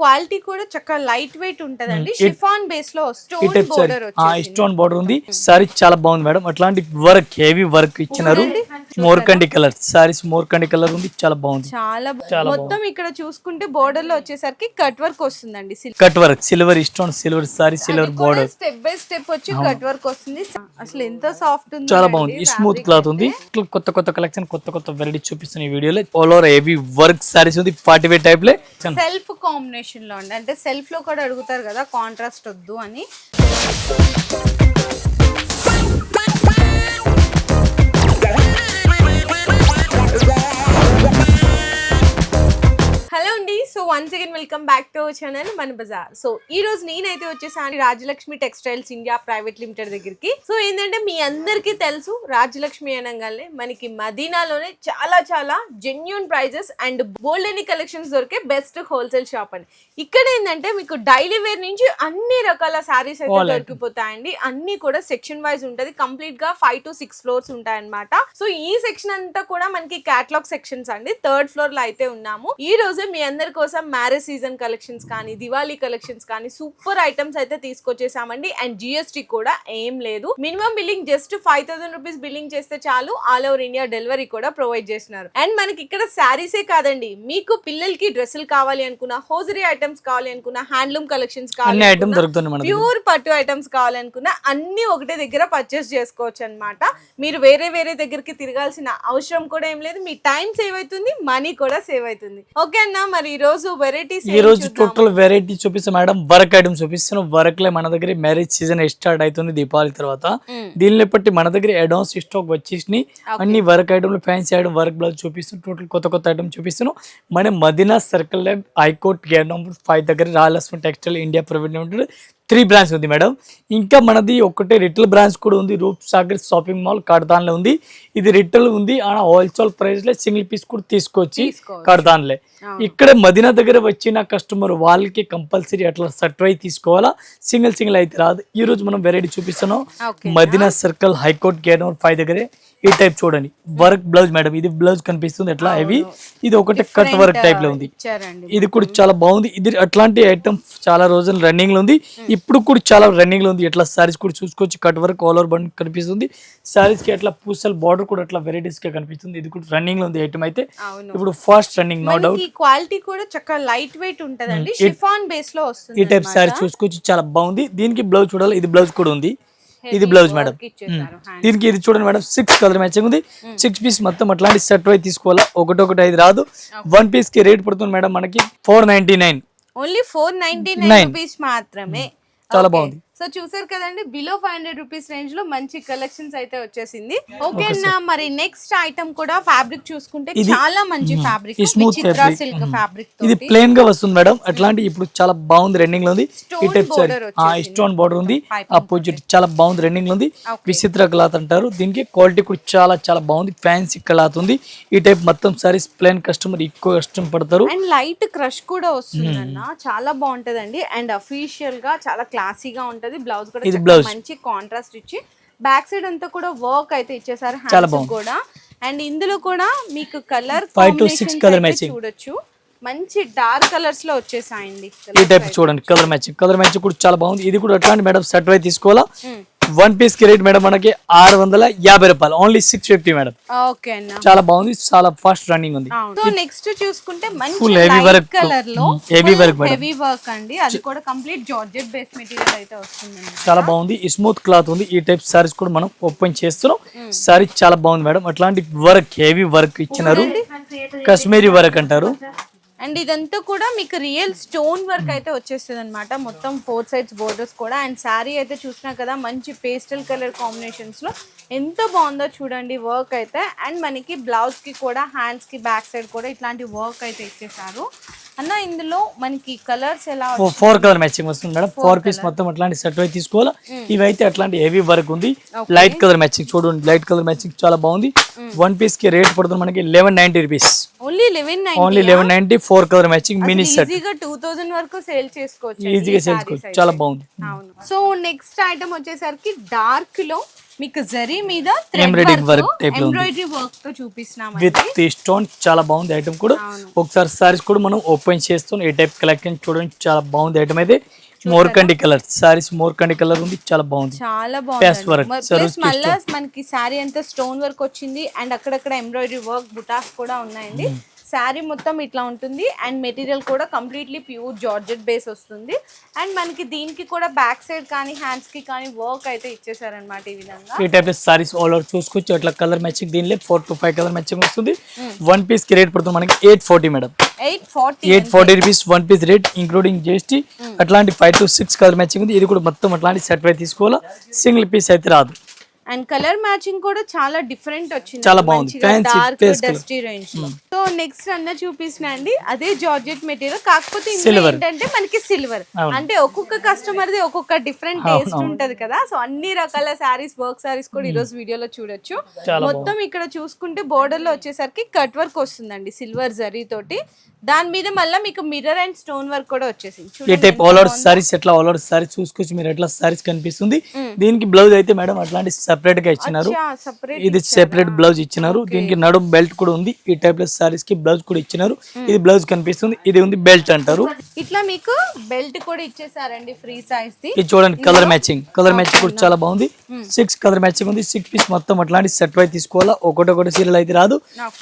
Quality కూడా చక్కగా light weight ఉంటదండి. షిఫాన్ బేస్లో స్టోన్ బోర్డర్ స్టోన్ బార్డర్ ఉంది. సారీ చాలా బాగుంది మేడం. అట్లాంటి వర్క్ హెవీ వర్క్ ఇచ్చినారు. మోర్కండి కలర్. సారీస్ మోర్కండి కలర్ ఉంది. చాలా బాగుంది. చాలా మొత్తం ఇక్కడ చూసుకుంటే బోర్డర్లో వచ్చేసరికి కట్ వర్క్ వస్తుందండి. Cut work silver stone silver sari silver border step by step వచ్చి కట్ వర్క్ వస్తుంది. అసలు ఎంత సాఫ్ట్ ఉంది చాలా బాగుంది. స్మూత్ క్లాత్ ఉంది. కొత్త కొత్త కలెక్షన్ కొత్త కొత్త వెరైటీ చూపిస్తున్న ఈ వీడియోలో all over heavy work saris ఉంది. పార్టీ వేర్ టైప్ లే. సెల్ఫ్ కాంబినేషన్ లో అండి. అంటే సెల్ఫ్లో కూడా అడుగుతారు కదా కాంట్రాస్ట్ వద్దు అని. Once again welcome back to our channel Mana Bazaar so ఈ రోజు నేనైతే వచ్చేసాను Rajalakshmi textiles India private limited దగ్గరికి. సో ఏంటంటే మీ అందరికీ తెలుసు రాజలక్ష్మి అనగానే మనకి మదీనాలోనే చాలా చాలా జెన్యున్ ప్రైజెస్ అండ్ బోల్డ్ అని కలెక్షన్స్ దొరికే బెస్ట్ హోల్సేల్ షాప్ అండి. ఇక్కడ ఏంటంటే మీకు డైలీ వేర్ నుంచి అన్ని రకాల శారీస్ అయితే దొరికిపోతాయండి. అన్ని కూడా సెక్షన్ వైజ్ ఉంటది. కంప్లీట్గా ఫైవ్ టు సిక్స్ ఫ్లోర్స్ ఉంటాయన్నమాట. సో ఈ సెక్షన్ అంతా కూడా మనకి క్యాటలాగ్ సెక్షన్స్ అండి. థర్డ్ ఫ్లోర్లో అయితే ఉన్నాము. ఈ రోజు మీ అందరి కోసం మ్యారేజ్ సీజన్ కలెక్షన్స్ కానీ దివాళీ కలెక్షన్స్ కానీ సూపర్ ఐటమ్స్ అయితే తీసుకొచ్చేసామండి. అండ్ జిఎస్టీ కూడా ఏం లేదు. Minimum billing just five thousand rupees billing చేస్తే చాలు. ఆల్ ఓవర్ ఇండియా డెలివరీ కూడా ప్రొవైడ్ చేస్తున్నారు. అండ్ మనకి ఇక్కడ శారీసే కాదండి. మీకు పిల్లలకి డ్రెస్సులు కావాలి అనుకున్న హోజరీ ఐటమ్స్ కావాలి అనుకున్న హ్యాండ్లూమ్ కలెక్షన్స్ కావాలి. ప్యూర్ పట్టు ఐటమ్స్ కావాలనుకున్నా అన్ని ఒకటే దగ్గర పర్చేస్ చేసుకోవచ్చు అన్నమాట. మీరు వేరే వేరే దగ్గరికి తిరగాల్సిన అవసరం కూడా ఏం లేదు. మీ టైం సేవ్ అవుతుంది మనీ కూడా సేవ్ అవుతుంది. ఓకే అన్న మరి ఈ రోజు వెరైటీస్ ఈ రోజు టోటల్ వెరైటీ చూపిస్తాం మేడం వర్క్ ఐటమ్ చూపిస్తున్నాం వర్క్లో మన దగ్గర మ్యారేజ్ సీజన్ స్టార్ట్ అవుతుంది దీపావళి తర్వాత. దీనిని బట్టి మన దగ్గర అడ్వాన్స్ స్టాక్ వచ్చేసి అన్ని వర్క్ ఐటమ్లు ఫ్యాన్సీ ఐటమ్ వర్క్ బ్లౌజ్ చూపిస్తున్నాం టోటల్ కొత్త కొత్త ఐటమ్ చూపిస్తున్నాం మన Madina circle high court gate number five దగ్గర Rayalakshmi textile India private limited three branch ఉంది మేడం. ఇంకా మనది ఒకటే రిటైల్ బ్రాంచ్ కూడా ఉంది. రూప్ సాగర్ షాపింగ్ మాల్ కడతాన్లో ఉంది. ఇది రిటైల్ ఉంది. ఆ హోల్సేల్ ప్రైస్లో సింగిల్ పీస్ కూడా తీసుకొచ్చి. కడతాన్లే ఇక్కడ మదీనా దగ్గర వచ్చిన కస్టమర్ వాళ్ళకి కంపల్సరీ అట్లా సర్టిఫై తీసుకోవాలా? సింగిల్ సింగిల్ అయితే రాదు. ఈ రోజు మనం వెరైటీ చూపిస్తున్నాం. Madina circle high court gate number five దగ్గరే. ఈ టైప్ చూడండి. వర్క్ బ్లౌజ్ మేడం ఇది బ్లౌజ్ కనిపిస్తుంది ఎట్లా? హెవీ ఇది ఒకటి కట్ వర్క్ టైప్లో ఉంది. ఇది కూడా చాలా బాగుంది. ఇది అట్లాంటి ఐటమ్ చాలా రోజులు రన్నింగ్లో ఉంది. ఇప్పుడు కూడా చాలా రన్నింగ్లో ఉంది. ఎట్లా సారీస్ కూడా చూసుకోవచ్చు. కట్ వర్క్ ఆల్ ఓవర్ బండ్ కనిపిస్తుంది. సారీస్కి అట్లా పూసల్ బార్డర్ కూడా అట్లా వెరైటీస్గా కనిపిస్తుంది. ఇది కూడా రన్నింగ్లో ఉంది ఐటమ్ అయితే. ఇప్పుడు fast running no doubt quality కూడా చక్కగా లైట్ వెయిట్ ఉంటదండి. షిఫాన్ బేస్లో వస్తుంది ఈ టైప్ సారీ చూసుకోవచ్చు. చాలా బాగుంది. దీనికి బ్లౌజ్ చూడాలి. ఇది బ్లౌజ్ కూడా ఉంది. ఇది బ్లౌజ్ మేడం hand. దీనికి ఇది చూడండి మేడం సిక్స్ కలర్ మ్యాచింగ్ ఉంది. సిక్స్ పీస్ మొత్తం అట్లాంటి సెట్ వై తీసుకోవాలా? ఒకటి ఒకటి ఐదు రాదు. వన్ పీస్కి రేట్ పడుతుంది మేడం మనకి four ninety nine only four ninety nine. Rupees మాత్రమే. చాలా Okay. బాగుంది. సో చూసారు కదండి బిలో ఫైవ్ హండ్రెడ్ రూపీస్ రేంజ్లో మంచి కలెక్షన్స్ అయితే వచ్చేసింది. ఓకే అన్న మరి నెక్స్ట్ ఐటమ్ కూడా ఫ్యాబ్రిక్ చూసుకుంటే చాలా మంచి ఫ్యాబ్రిక్ ఈ smooth చిత్రా fabric. సిల్క్ ఫ్యాబ్రిక్ ఇది ప్లేన్గా వస్తుంది మేడం అట్లాంటి ఇప్పుడు చాలా బాగుంది రన్నింగ్లో ఉంది. స్టోన్ బార్డర్ ఉంది. అపోజిట్ చాలా బాగుంది రన్నింగ్లో ఉంది. విచిత్ర క్లాత్ అంటారు. దీనికి క్వాలిటీ కూడా చాలా చాలా బాగుంది. ఫ్యాన్సీ క్లాత్ ఉంది. ఈ టైప్ మొత్తం సారీస్ ప్లేన్ కస్టమర్ ఎక్కువ కష్టం పడతారు. అండ్ లైట్ క్రష్ కూడా వస్తుందన్న. చాలా బాగుంటదండి. అండ్ అఫీషియల్గా చాలా క్లాసీగా ఉంటది. బ్లౌజ్ కూడా. మంచి కాంట్రాస్ట్ ఇచ్చి బ్యాక్ సైడ్ అంతా కూడా వర్క్ అయితే ఇచ్చేసారు హ్యాండ్స్. కూడా అండ్ ఇందులో కూడా మీకు colour Five to six colour matching. చూడొచ్చు మంచి డార్క్ కలర్స్లో వచ్చేసాయండి ఈ టైప్ చూడండి కలర్ మ్యాచింగ్ కలర్ మ్యాచింగ్ కూడా చాలా బాగుంది ఇది కూడా అట్లాంటి మేడం సెట్ వై తీసుకోవాలా Hmm. వన్ పీస్కి రేట్ మేడం మనకి ఆరు వందల యాభై రూపాయలు. Only six fifty madam. Okay చాలా బాగుంది చాలా ఫాస్ట్ రన్నింగ్ ఉంది. నెక్స్ట్ చూసుకుంటే Full heavy work. కలర్లో Mm, work madam. Heavy work అండి. అది కూడా కంప్లీట్ జార్జెట్ బేస్ మెటీరియల్ అయితే వస్తుందండి చాలా బాగుంది. ఈ స్మూత్ క్లాత్ ఉంది. ఈ టైప్ సారీస్ కూడా మనం ఓపెన్ చేస్తున్నాం. సారీ చాలా బాగుంది మేడం. అట్లాంటి వర్క్ హెవీ వర్క్ ఇచ్చినారు. కాశ్మీరీ వర్క్ అంటారు. అండ్ ఇదంతా కూడా మీకు రియల్ స్టోన్ వర్క్ అయితే వచ్చేస్తుంది అనమాట మొత్తం ఫోర్ సైడ్స్ బోర్డర్స్ కూడా. అండ్ శారీ అయితే చూసినా కదా మంచి పేస్టల్ కలర్ కాంబినేషన్స్లో ఎంత బాగుందో చూడండి వర్క్ అయితే. అండ్ మనకి బ్లౌజ్కి కూడా హ్యాండ్స్కి బ్యాక్ సైడ్ కూడా ఇట్లాంటి వర్క్ అయితే ఇచ్చేసారు అన్న ఇందులో మనకి కలర్స్ ఎలా? ఫోర్ కలర్ మ్యాచింగ్ వస్తుంది మేడం. ఫోర్ పీస్ మొత్తం అట్లాంటి సెట్ అయి తీసుకోవాలా. ఇవైతే అట్లాంటి హెవీ వర్క్ ఉంది. లైట్ కలర్ మ్యాచింగ్ చూడండి. లైట్ కలర్ మ్యాచింగ్ చాలా బాగుంది. వన్ పీస్కి రేట్ పడుతుంది మనకి eleven ninety rupees. Only eleven only eleven ninety four colour matching mini set ఈజీగా టూ థౌసండ్ వరకు సేల్ చేసుకోవచ్చు ఈజీగా సేల్సుకోవచ్చు చాలా బాగుంది. అవును. సో నెక్స్ట్ ఐటమ్ వచ్చేసరికి డార్క్లో మీకు జరీ మీద type లో ఉంది. ఎంబ్రాయిడరీ వర్క్తో చూపిస్తున్నాం విత్ స్టోన్ చాలా బాగుంది ఐటమ్ కూడా. ఒకసారి సారీస్ కూడా మనం ఓపెన్ చేస్తాం ఏ టైప్ కలెక్షన్ చూడండి చాలా బాగుంది ఐటమ్ అయితే. మోర్కండి కలర్. సారీస్ మోర్కండి కలర్ ఉంది. చాలా బాగుంది. చాలా బాగుంది మళ్ళా మనకి శారీ అంతా స్టోన్ వర్క్ వచ్చింది. అండ్ అక్కడక్కడ ఎంబ్రాయిడరీ వర్క్ బుటాస్ కూడా ఉన్నాయండి. శారీ మొత్తం ఇట్లా ఉంటుంది. అండ్ మెటీరియల్ కూడా కంప్లీట్లీ ప్యూర్ జార్జెట్ బేస్ వస్తుంది. అండ్ మనకి దీనికి కూడా బ్యాక్ సైడ్ కానీ హ్యాండ్స్కి కానీ వర్క్ అయితే ఇచ్చేసారనమాట ఈ విధంగా. ఈ టైప్ సారీస్ ఆల్ ఓవర్ చూసుకోవచ్చు. అట్లా కలర్ మ్యాచింగ్ దీనిలో four to five colour matching వస్తుంది. వన్ పీస్కి రేట్ పడుతుంది మనకి eight forty madam eight forty eight forty rupees one piece rate including GST అట్లాంటి five to six colour matching ఉంది. ఇది కూడా మొత్తం అట్లాంటి సెట్ పై తీసుకోవాలా. సింగిల్ పీస్ అయితే రాదు. అండ్ కలర్ మ్యాచింగ్ కూడా చాలా డిఫరెంట్ వచ్చింది. చాలా బాగుంది. Dark. Dusty range so next అన్న చూపిస్తున్నా అండి అదే జార్జెట్ మెటీరియల్ కాకపోతే ఇందులో. ఏంటంటే మనకి సిల్వర్. అంటే ఒక్కొక్క కస్టమర్ ది ఒక్కొక్క డిఫరెంట్ టేస్ట్ ఉంటది కదా. సో అన్ని రకాల సారీస్ వర్క్ సారీస్ కూడా ఈ రోజు వీడియోలో చూడొచ్చు. మొత్తం ఇక్కడ చూసుకుంటే బోర్డర్లో వచ్చేసరికి కట్ వర్క్ వస్తుందండి సిల్వర్ జరీ తోటి. దాని మీద మళ్ళీ మీకు మిర్రర్ అండ్ స్టోన్ వర్క్ కూడా వచ్చేసింది. ఈ టైప్ ఆల్ ఓవర్ సారీస్ ఎట్లా ఆల్ ఓవర్ సారీస్ చూసుకోవచ్చు మీరు ఎట్లా సారీస్ కనిపిస్తుంది. దీనికి బ్లౌజ్ అయితే మేడం అట్లాంటి సెపరేట్గా ఇచ్చినారు. ఇది సెపరేట్ బ్లౌజ్ ఇచ్చినారు. దీనికి నడుం బెల్ట్ కూడా ఉంది. ఈ టైప్లో సారీస్కి బ్లౌజ్ కూడా ఇచ్చినారు. ఇది బ్లౌజ్ కనిపిస్తుంది. ఇది ఉంది బెల్ట్ అంటారు. ఇట్లా మీకు బెల్ట్ కూడా ఇచ్చేసారండి ఫ్రీ సైజ్ ఇది చూడండి కలర్ మ్యాచింగ్ కలర్ మ్యాచింగ్ కూడా చాలా బాగుంది. సిక్స్ కలర్ మ్యాచింగ్ ఉంది. సిక్స్ పీస్ మొత్తం అట్లాంటి సెట్ వై తీసుకోవాలా? ఒకటి ఒకటి సీరియల్ అయితే రాదు.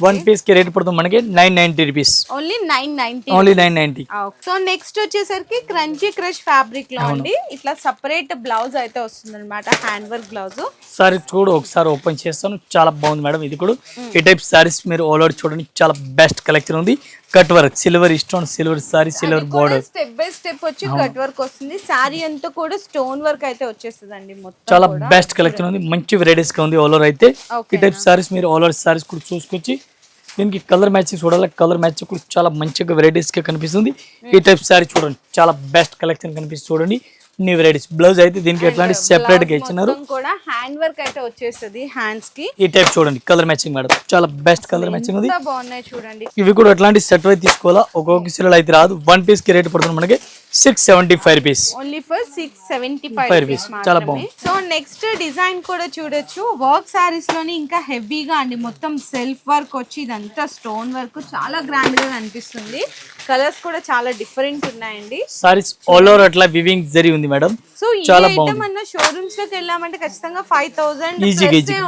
వన్ పీస్కి రేట్ పడుతుంది మనకి nine ninety rupees only nine ninety only nine ninety so next వచ్చేసరికి క్రంచీ క్రష్ ఫ్యాబ్రిక్లో అండి. ఇట్లా సపరేట్ బ్లౌజ్ అయితే వస్తుంది అనమాట హ్యాండ్ వర్క్ బ్లౌజ్ సారీ కూడా ఒకసారి ఓపెన్ చేస్తాను. చాలా బాగుంది మేడం ఇది కూడా. ఈ టైప్ సారీస్ మీరు ఆల్ ఓవర్ చూడండి చాలా బెస్ట్ కలెక్షన్ ఉంది. Cut work silver stone silver sari silver border step by step వచ్చి కట్ వర్క్ వస్తుంది. శారీ అంతా కూడా స్టోన్ వర్క్ అయితే వచ్చేస్తుంది మొత్తం చాలా బెస్ట్ కలెక్షన్ ఉంది. మంచి వెరైటీస్గా ఉంది ఆల్ ఓవర్ అయితే. ఈ టైప్ సారీస్ మీరు ఆల్ ఓవర్ సారీస్ కూడా చూసుకొచ్చి దీనికి కలర్ మ్యాచింగ్ చూడాలి. కలర్ మ్యాచ్ కూడా చాలా మంచిగా వెరైటీస్గా కనిపిస్తుంది. ఈ టైప్ సారీ చూడండి. చాలా బెస్ట్ కలెక్షన్ కనిపిస్తుంది చూడండి. New varieties. బ్లౌజ్ అయితే దీనికి ఎట్లాంటి సెపరేట్గా ఇచ్చినారు? కూడా హ్యాండ్ వర్క్ అయితే వచ్చేస్తుంది హ్యాండ్స్కి. ఈ టైప్ చూడండి కలర్ మ్యాచింగ్ మేడం. చాలా బెస్ట్ కలర్ మ్యాచింగ్ ఉంది. బాగున్నాయి చూడండి. ఇవి కూడా అట్లాంటి సెట్ అయితే తీసుకోవాలా? ఒక్కొక్క సీరియల్ అయితే రాదు. వన్ పీస్కి రేట్ పడుతుంది మనకి. Six seventy five rupees only for six seventy five rupees. చాలా బాగుంది. సో నెక్స్ట్ డిజైన్ కూడా చూడొచ్చు. వర్క్ సారీస్లోని ఇంకా హెవీగా అండి. మొత్తం సెల్ఫ్ వర్క్ వచ్చి ఇదంతా స్టోన్ వర్క్ చాలా గ్రాండ్గా కనిపిస్తుంది కలర్స్ కూడా చాలా డిఫరెంట్ ఉన్నాయండి. సారీస్ ఆల్ ఓవర్ అట్లా వివింగ్ జరి ఉంది మేడం సో చాలా ఐటమ్ బాగుంది. అన్న షోరూమ్స్లోకి వెళ్ళామంటే ఖచ్చితంగా ఫైవ్ థౌసండ్.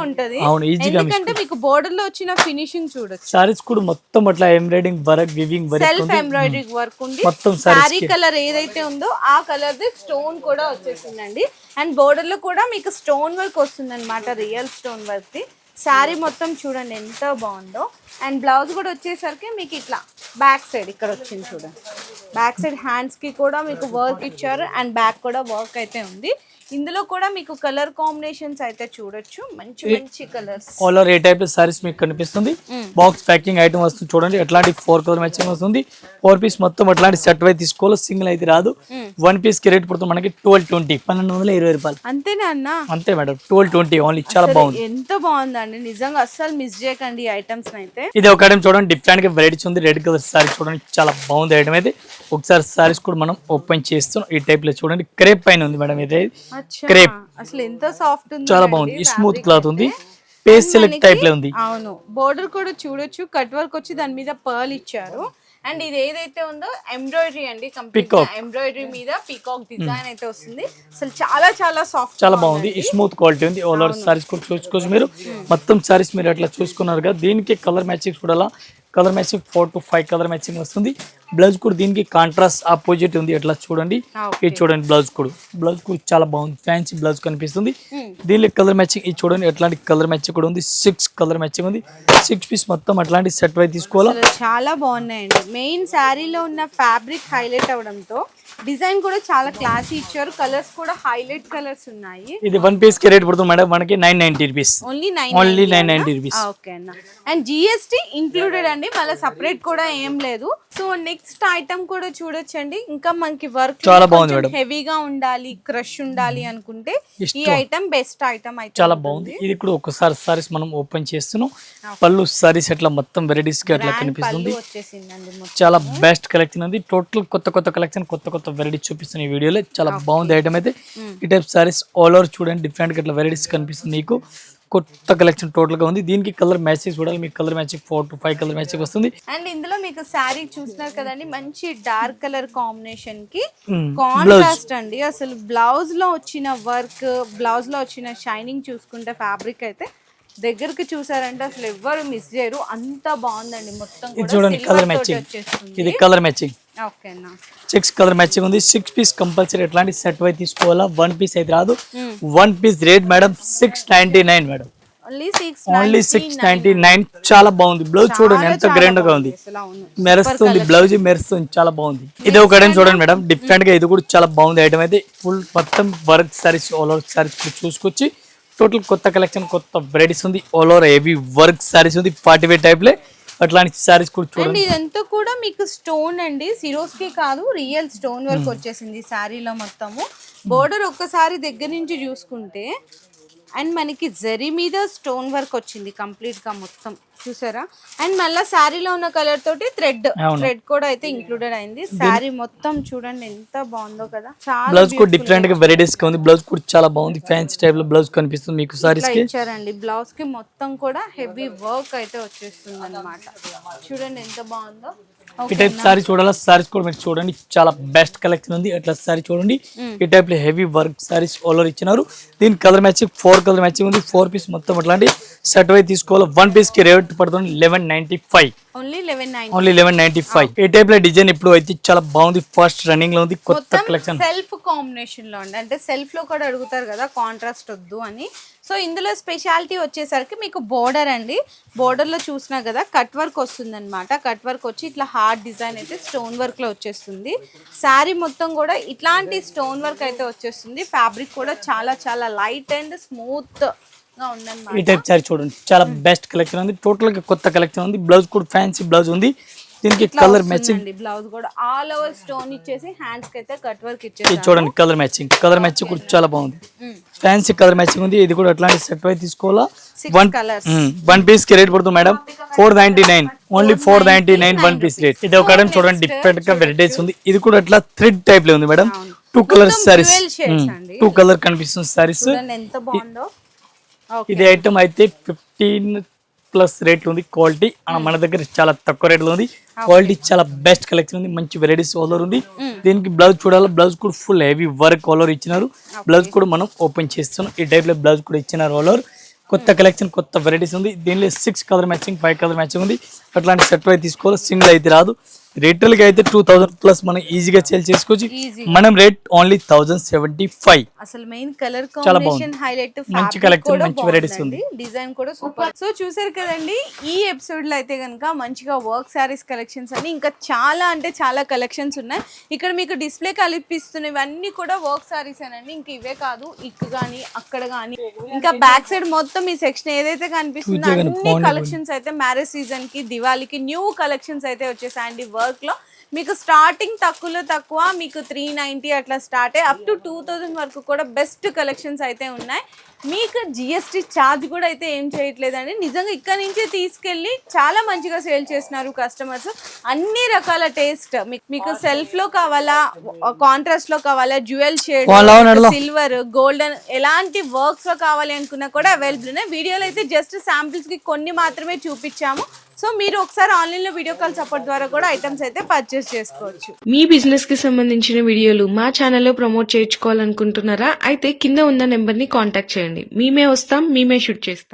ఉంటది. అవును, easy గా ఎందుకంటే మీకు బోర్డర్లో వచ్చిన ఫినిషింగ్ చూడొచ్చు. సారీస్ కూడా మొత్తం అట్లా embroidering work weaving work self embroidery work ఉంది. మొత్తం శారీ కలర్ ఏదైతే ఉందో ఆ కలర్ ది స్టోన్ కూడా వచ్చేసిందండి. అండ్ బోర్డర్లో కూడా మీకు స్టోన్ వర్క్ వస్తుంది అనమాట రియల్ స్టోన్ వర్క్ ది. శారీ మొత్తం చూడండి ఎంత బాగుందో. అండ్ బ్లౌజ్ కూడా వచ్చేసరికి మీకు ఇట్లా బ్యాక్ సైడ్ ఇక్కడ వచ్చింది చూడండి. బ్యాక్ సైడ్ హ్యాండ్స్కి కూడా మీకు వర్క్ ఇచ్చారు. అండ్ బ్యాక్ కూడా వర్క్ అయితే ఉంది. ఇందులో కూడా మీకు కలర్ కాంబినేషన్స్ అయితే చూడొచ్చు. మంచి మంచి కలర్స్. ఆల్ ఓవర్ ఏ టైప్ సారీస్ మీకు కనిపిస్తుంది? బాక్స్ ప్యాకింగ్ ఐటమ్ వస్తుంది చూడండి. ఎట్లాంటి ఫోర్ కలర్ మ్యాచింగ్ వస్తుంది. ఫోర్ పీస్ మొత్తం అట్లాంటి సెట్ అయితే తీసుకోవాలి సింగిల్ అయితే రాదు. వన్ పీస్కి రేట్ పడుతుంది మనకి ట్వెల్వ్ ట్వంటీ పన్నెండు వందల ఇరవై రూపాయలు. అంతేనా అన్నా? అంతే మేడం. ట్వెల్వ్ ట్వంటీ ఓన్లీ చాలా బాగుంది. ఎంత బాగుందండి. నిజంగా అస్సలు మిస్ చేయకండి ఈ ఐటమ్స్ అయితే. ఇది ఒక ఐటమ్ చూడండి. డిఫరెంట్గా వెరైటీస్ ఉంది. రెడ్ కలర్ సారీ చూడండి. చాలా బాగుంది ఐటమ్ అయితే. ఒకసారి సారీస్ కూడా మనం ఓపెన్ చేస్తాం ఈ టైప్లో చూడండి. క్రేప్ పైన ఉంది మేడం. ఇది Crepe. అసలు ఎంత సాఫ్ట్ ఉంది చాలా బాగుంది. స్మూత్ క్లాత్ ఉంది. పేస్ సిల్క్ టైప్లో ఉంది. అవును. బోర్డర్ కూడా చూడొచ్చు. కట్ వర్క్ వచ్చి దాని మీద పర్ల్ ఇచ్చారు. అండ్ ఇది ఏదైతే ఉందో ఎంబ్రాయిడరీ అండి కంప్లీట్. ఎంబ్రాయిడరీ మీద పీకాక్ డిజైన్ అయితే వస్తుంది. అసలు చాలా చాలా సాఫ్ట్ చాలా బాగుంది. స్మూత్ క్వాలిటీ ఉంది. ఆల్ ఓవర్ సారీస్ కూడా చూసుకోవచ్చు మీరు. మొత్తం సారీస్ మీరు అట్లా చూసుకున్నారు కదా. దీనికి కలర్ మ్యాచింగ్ కూడా colour matching four to five colour matching వస్తుంది. బ్లౌజ్ కూడా దీనికి కాంట్రాస్ట్ ఆపోజిట్ ఉంది. ఎట్లా చూడండి? ఇది చూడండి బ్లౌజ్ కూడా. బ్లౌజ్ కూడా చాలా బాగుంది. ఫ్యాన్సీ బ్లౌజ్ కనిపిస్తుంది. దీనిలో కలర్ మ్యాచింగ్ ఇది చూడండి ఎట్లాంటి కలర్ మ్యాచింగ్ కూడా ఉంది. సిక్స్ కలర్ మ్యాచింగ్ ఉంది. సిక్స్ పీస్ మొత్తం అట్లాంటి సెట్ వై తీసుకోవాలా? చాలా బాగున్నాయండి. మెయిన్ శారీలో ఉన్న ఫ్యాబ్రిక్ హైలైట్ అవడంతో డిజైన్ కూడా చాలా క్లాసీ ఇచ్చారు. కలర్స్ కూడా హైలైట్ కలర్స్ ఉన్నాయి. ఇది వన్ పీస్కి రేట్ పడుతుంది మేడం. మనకి nine ninety rupees only nine only nine ninety rupees okay అన్న. అండ్ జిఎస్టీ ఇంక్లూడెడ్ అండి. మళ్ళీ సపరేట్ కూడా ఏం లేదు. సో నెక్స్ట్ నెక్స్ట్ ఐటమ్ కూడా చూడొచ్చండి. ఇంకా మనకి వర్క్ చాలా బాగుంది మేడం. హెవీగా ఉండాలి క్రష్ ఉండాలి అనుకుంటే ఈ. ఐటమ్ బెస్ట్ ఐటమ్ అయితే చాలా. బాగుంది. ఇది కూడా ఒకసారి సారీస్ మనం ఓపెన్ చేస్తున్నాం. పళ్ళు సారీస్ ఎట్లా మొత్తం వెరైటీస్గా Grand కనిపిస్తుంది. చాలా బెస్ట్ కలెక్షన్ ఉంది టోటల్ కొత్త కొత్త కలెక్షన్ కొత్త కొత్త వెరైటీస్ చూపిస్తున్న ఈ వీడియోలో. చాలా బాగుంది ఐటమ్ అయితే. ఈ టైప్ సారీస్ ఆల్ ఓవర్ చూడండి. డిఫరెంట్గా ఇట్లా వెరైటీస్ కనిపిస్తుంది మీకు. కొత్త కలెక్షన్ టోటల్గా ఉంది. దీనికి కలర్ మ్యాచింగ్ చూడాలి. మీకు colour matching four to five colour matching వస్తుంది. అండ్ ఇందులో మీకు శారీ చూసినారు కదండి. మంచి డార్క్ కలర్ కాంబినేషన్కి Hmm. కాంట్రాస్ట్ అండి. అసలు బ్లౌజ్లో వచ్చిన వర్క్ బ్లౌజ్లో వచ్చిన షైనింగ్ చూసుకుంటే ఫ్యాబ్రిక్ అయితే దగ్గరికి చూసారంటే అసలు ఎవ్వరు మిస్ చేయరు. అంత బాగుందండి. మొత్తం చూడండి కలర్ మ్యాచింగ్ ఇది colour matching six colour matching ఉంది. సిక్స్ పీస్ కంపల్సరీ ఎట్లాంటి సెట్ వై తీసుకోవాలా? వన్ పీస్ అయితే రాదు. Hmm. One piece rate madam six ninety nine madam only six ninety nine చాలా బాగుంది. బ్లౌజ్ చూడండి ఎంత గ్రాండ్గా ఉంది. మెరుస్తుంది బ్లౌజ్ మెరుస్తుంది చాలా బాగుంది. ఇది ఒక ఐటమ్ చూడండి మేడం డిఫరెంట్గా ఇది కూడా చాలా బాగుంది ఐటమ్ అయితే. ఫుల్ మొత్తం work saris all over saris చూసుకొచ్చి total కొత్త కలెక్షన్ కొత్త వెరైటీస్ ఉంది. All over heavy work saris ఉంది. ఫార్టీ వేర్ టైప్ లే. అట్లాంటి సారీస్ కూడా చూడండి. ఇదంతా కూడా మీకు స్టోన్ అండి. సిరోస్కి కాదు రియల్ స్టోన్ వర్క్ వచ్చేసింది శారీలో మొత్తము. బోర్డర్ ఒక్కసారి దగ్గర నుంచి చూసుకుంటే అండ్ మనకి జరీ మీద స్టోన్ వర్క్ వచ్చింది కంప్లీట్గా మొత్తం. చూసారా? అండ్ మళ్ళీ శారీలో ఉన్న కలర్ తోటి థ్రెడ్. థ్రెడ్ కూడా అయితే ఇంక్లూడెడ్ అయింది. శారీ మొత్తం చూడండి ఎంత బాగుందో కదా. చాలా బ్లౌజ్ కూడా డిఫరెంట్గా వెరైటీస్ ఉంది. బ్లౌజ్ కూడా చాలా బాగుంది. ఫ్యాన్సీ టైప్లో బ్లౌజ్ కనిపిస్తుంది మీకు సారీస్కి. ఇచ్చారండి. బ్లౌజ్కి మొత్తం కూడా హెవీ వర్క్ అయితే వచ్చేస్తుంది అనమాట చూడండి ఎంత బాగుందో. ఈ టైప్ సారీ చూడాలా? సారీస్ కూడా మీరు చూడండి. చాలా బెస్ట్ కలెక్షన్ ఉంది. అట్లా సారీ చూడండి. ఈ టైప్లో హెవీ వర్క్ సారీస్ ఓవర్ ఇచ్చినారు. దీని colour matching four colour matching ఉంది. ఫోర్ పీస్ మొత్తం అట్లాంటి సెట్ వై తీసుకోవాలి. వన్ పీస్కి రేట్ పడుతుంది eleven ninety five only eleven ninety five ఈ టైప్లో డిజైన్ ఇప్పుడు అయితే చాలా బాగుంది. ఫస్ట్ రన్నింగ్లో ఉంది. కొత్త కలెక్షన్ సెల్ఫ్ కాంబినేషన్లో అంటే సెల్ఫ్లో కూడా అడుగుతారు కదా కాంట్రాస్ట్ వద్దు అని. సో ఇందులో స్పెషాలిటీ వచ్చేసరికి మీకు బోర్డర్ అండి. బోర్డర్లో చూసినా కదా కట్ వర్క్ వస్తుంది అనమాట కట్ వర్క్ వచ్చి ఇట్లా హార్డ్ డిజైన్ అయితే స్టోన్ వర్క్లో వచ్చేస్తుంది. శారీ మొత్తం కూడా ఇట్లాంటి స్టోన్ వర్క్ అయితే వచ్చేస్తుంది. ఫ్యాబ్రిక్ కూడా చాలా చాలా లైట్ అండ్ స్మూత్ ఈ టైప్ సారీ చూడండి. చాలా బెస్ట్ కలెక్షన్ ఉంది. టోటల్గా కొత్త కలెక్షన్ ఉంది. బ్లౌజ్ కూడా ఫ్యాన్సీ బ్లౌజ్ ఉంది. దీనికి కలర్ మ్యాచింగ్ బ్లౌజ్ కూడా. ఆల్ ఓవర్ స్టోన్ ఇచ్చేసి హ్యాండ్స్కి అయితే కట్ వర్క్ ఇచ్చేసి చూడండి కలర్ మ్యాచింగ్ కలర్ మ్యాచింగ్ కూడా చాలా బాగుంది. ఫ్యాన్సీ కలర్ మ్యాచింగ్ ఉంది. ఇది కూడా అట్లాంటి సెట్ వై తీసుకోవాలా? వన్. వన్ పీస్కి రేట్ పడుతుంది madam four ninety nine only four ninety nine one piece rate ఇది ఒక item చూడండి డిఫరెంట్గా వెరైటీస్ ఉంది. ఇది కూడా అట్లా థ్రెడ్ టైప్లో ఉంది madam two colour saris. Two colour కనిపిస్తుంది సారీస్ ఇది ఐటమ్ అయితే ఫిఫ్టీన్ ప్లస్ రేట్ ఉంది. క్వాలిటీ మన దగ్గర చాలా తక్కువ రేట్లో ఉంది. క్వాలిటీ చాలా బెస్ట్ కలెక్షన్ ఉంది. మంచి వెరైటీస్ ఓలర్ ఉంది. దీనికి బ్లౌజ్ చూడాలి? బ్లౌజ్ కూడా ఫుల్ హెవీ వర్క్ ఓలర్ ఇచ్చినారు. బ్లౌజ్ కూడా మనం ఓపెన్ చేస్తున్నాం. ఈ టైప్లో బ్లౌజ్ కూడా ఇచ్చినారు ఓలర్ కొత్త కలెక్షన్ కొత్త వెరైటీస్ ఉంది. దీనిలో six colour matching five colour matching ఉంది. అట్లాంటి సెట్ అయితే తీసుకోవాలి? సింగిల్ అయితే రాదు. రిటైల్కి అయితే టూ థౌసండ్ ప్లస్ మనం ఈజీగా సేల్ చేసుకోవచ్చు. మనం rate only thousand seventy five అసలు మెయిన్ కలర్ చాలా కాంబినేషన్ బాగుంది. హైలైట్ మంచి collection, మంచి varieties ఉంది. డిజైన్ కూడా సూపర్ సో చూసారు కదండి ఈ ఎపిసోడ్లో అయితే కనుక మంచిగా వర్క్ శారీస్ కలెక్షన్స్ అని ఇంకా చాలా అంటే చాలా కలెక్షన్స్ ఉన్నాయి ఇక్కడ మీకు డిస్ప్లే కల్పిస్తున్నవన్నీ కూడా వర్క్ శారీస్ అనండి ఇంక ఇవే కాదు ఇక్కడ కానీ అక్కడ కానీ ఇంకా బ్యాక్ సైడ్ మొత్తం ఈ సెక్షన్ ఏదైతే కనిపిస్తుందో అన్ని. కలెక్షన్స్ అయితే మ్యారేజ్ సీజన్కి దివాళీకి న్యూ కలెక్షన్స్ అయితే వచ్చేసాయండి వర్క్ వర్క్లో మీకు స్టార్టింగ్ తక్కువలో తక్కువ మీకు త్రీ నైంటీ అట్లా స్టార్ట్ అయ్యి అప్ టు టూ థౌజండ్ వరకు కూడా బెస్ట్ కలెక్షన్స్ అయితే ఉన్నాయి. మీకు జిఎస్టీ ఛార్జ్ కూడా అయితే ఏం చేయట్లేదండి. నిజంగా ఇక్కడ నుంచే తీసుకెళ్ళి చాలా మంచిగా సేల్ చేస్తున్నారు కస్టమర్స్ అన్ని రకాల టేస్ట్ మీకు సెల్ఫ్లో కావాలా కాంట్రాస్ట్లో కావాలా జ్యువెల్ షేడ్. సిల్వర్ గోల్డెన్ ఎలాంటి వర్క్స్లో కావాలి అనుకున్నా కూడా అవైలబుల్ ఉన్నాయి. వీడియోలో అయితే జస్ట్ శాంపిల్స్కి కొన్ని మాత్రమే చూపించాము. సో మీరు ఒకసారి ఆన్లైన్లో వీడియో కాల్ సపోర్ట్ ద్వారా కూడా ఐటమ్స్ అయితే పర్చేస్ చేసుకోవచ్చు. మీ బిజినెస్కి సంబంధించిన వీడియోలు మా ఛానల్లో ప్రమోట్ చేయించుకోవాలనుకుంటున్నారా? అయితే కింద ఉన్న నెంబర్ని కాంటాక్ట్ చేయండి. మేమే వస్తాం మేమే షూట్ చేస్తాం.